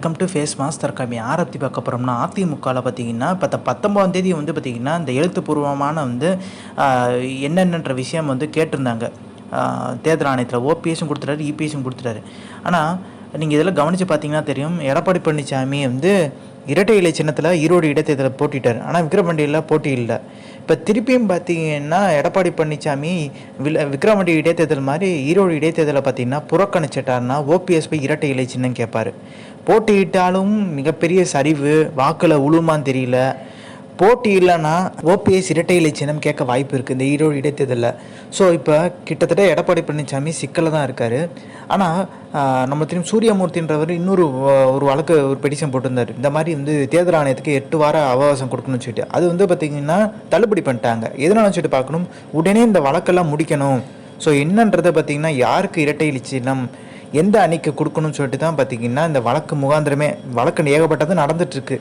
Welcome to face master கம்மி யாரை பற்றி பார்க்க போகிறோம்னா அதிமுகவில் பார்த்தீங்கன்னா இப்போ பத்தொம்பதாம் தேதி வந்து பார்த்திங்கன்னா இந்த எழுத்துப்பூர்வமான வந்து என்னென்னன்ற விஷயம் வந்து கேட்டிருந்தாங்க. தேர்தல் ஆணையத்தில் ஓபிஎஸும் கொடுத்துட்டாரு இபிஎஸும் கொடுத்துட்டாரு. ஆனால் நீங்கள் இதில் கவனித்து பார்த்தீங்கன்னா தெரியும். எடப்பாடி பழனிசாமி வந்து இரட்டை இலை சின்னத்தில் ஈரோடு இடைத்தேர்தலில் போட்டிட்டார். ஆனால் விக்கிரமண்டியில் போட்டி இல்லை. இப்போ திருப்பியும் பார்த்தீங்கன்னா எடப்பாடி பழனிசாமி வில் விக்ரமண்டி இடைத்தேர்தல் மாதிரி ஈரோடு இடைத்தேர்தலை பார்த்தீங்கன்னா புறக்கணிச்சிட்டார்னா ஓபிஎஸ் போய் இரட்டை இலை சின்னம் கேட்பார் போட்டியிட்டாலும் மிகப்பெரிய சரிவு வாக்கில் உழுமான்னு தெரியல. போட்டி இல்லைன்னா ஓபிஎஸ் இரட்டை இலை சின்னம் கேட்க வாய்ப்பு இருக்குது இந்த ஈரோடு இடைத்தேர்தலில். ஸோ இப்போ கிட்டத்தட்ட எடப்பாடி பழனிசாமி சிக்கலில் தான் இருக்கார். ஆனால் நம்ம திரும்ப சூரியமூர்த்தின்றவர் இன்னொரு ஒரு வழக்கு ஒரு பெடிஷன் போட்டிருந்தார். இந்த மாதிரி வந்து தேர்தல் ஆணையத்துக்கு எட்டு வார அவகாசம் கொடுக்கணும்னு சொல்லிட்டு. அது வந்து பார்த்திங்கன்னா தள்ளுபடி பண்ணிட்டாங்க. எதனால சொல்லிட்டு பார்க்கணும்? உடனே இந்த வழக்கெல்லாம் முடிக்கணும். ஸோ என்னன்றதை பார்த்திங்கன்னா யாருக்கு இரட்டை இலை சின்னம் எந்த அணிக்கு கொடுக்கணும்னு சொல்லிட்டு தான் பார்த்தீங்கன்னா இந்த வழக்கு முகாந்திரமே வழக்கு ஏகப்பட்டது நடந்துட்டுருக்கு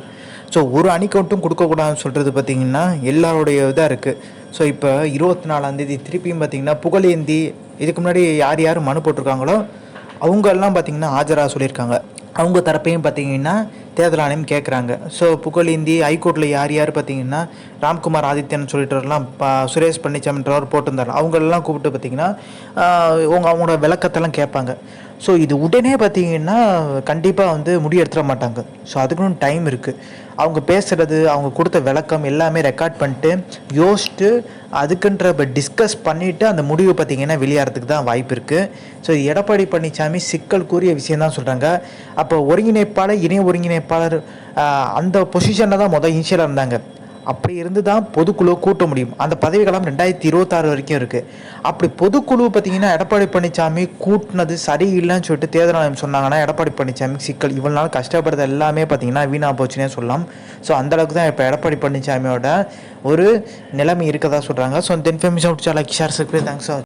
ஸோ ஒரு அணிக்கவுண்ட்டும் கொடுக்கக்கூடாதுன்னு சொல்கிறது பார்த்தீங்கன்னா எல்லாருடைய இதாக இருக்குது ஸோ இப்போ இருபத்தி நாலாந்தேதி திருப்பியும் பார்த்தீங்கன்னா புகழேந்தி இதுக்கு முன்னாடி யார் யார் மனு போட்டிருக்காங்களோ அவங்கெல்லாம் பார்த்தீங்கன்னா ஆஜராக சொல்லியிருக்காங்க. அவங்க தரப்பையும் பார்த்தீங்கன்னா தேர்தல் ஆணையம் கேட்குறாங்க ஸோ புகழேந்தி ஹைகோர்ட்டில் யார் யார் பார்த்தீங்கன்னா ராம்குமார் ஆதித்யன் சொல்லிட்டுலாம் சுரேஷ் பழனிசாமின்றவர் போட்டிருந்தார். அவங்களெல்லாம் கூப்பிட்டு பார்த்தீங்கன்னா அவங்க அவங்களோட விளக்கத்தெல்லாம் கேட்பாங்க. ஸோ இது உடனே பார்த்தீங்கன்னா கண்டிப்பாக வந்து முடி எடுத்துட மாட்டாங்க. ஸோ அதுக்குன்னு டைம் இருக்குது அவங்க பேசுகிறது அவங்க கொடுத்த விளக்கம் எல்லாமே ரெக்கார்ட் பண்ணிட்டு யோசிச்சுட்டு அதுக்குன்ற டிஸ்கஸ் பண்ணிவிட்டு அந்த முடிவு பார்த்தீங்கன்னா வெளியாகிறதுக்கு தான் வாய்ப்பு இருக்குது ஸோ எடப்பாடி பழனிசாமி சிக்கல் கூறிய விஷயம் தான் சொல்கிறாங்க அப்போ ஒருங்கிணைப்பாளர் இணை ஒருங்கிணைப்பாளர் அந்த பொசிஷனில் தான் மொதல் இனிஷியலாக இருந்தாங்க. அப்படி இருந்து தான் பொதுக்குழு கூட்ட முடியும். அந்த பதவிக்காலம் ரெண்டாயிரத்தி இருபத்தாறு வரைக்கும் இருக்குது அப்படி பொதுக்குழு பார்த்தீங்கன்னா எடப்பாடி பழனிசாமி கூட்டினது சரியில்லைன்னு சொல்லிட்டு தேர்தல் ஆணையம் சொன்னாங்கன்னா எடப்பாடி பழனிசாமி சிக்கல். இவ்வளோ நாள் கஷ்டப்படுறது எல்லாமே பார்த்தீங்கன்னா வீணாக போச்சுன்னே சொல்லலாம். ஸோ அந்தளவுக்கு தான் இப்போ எடப்பாடி பழனிசாமியோட ஒரு நிலைமை இருக்கதா சொல்கிறாங்க ஸோ இந்த இன்ஃபர்மேஷன் லைக் ஷேர் தேங்க்ஸ்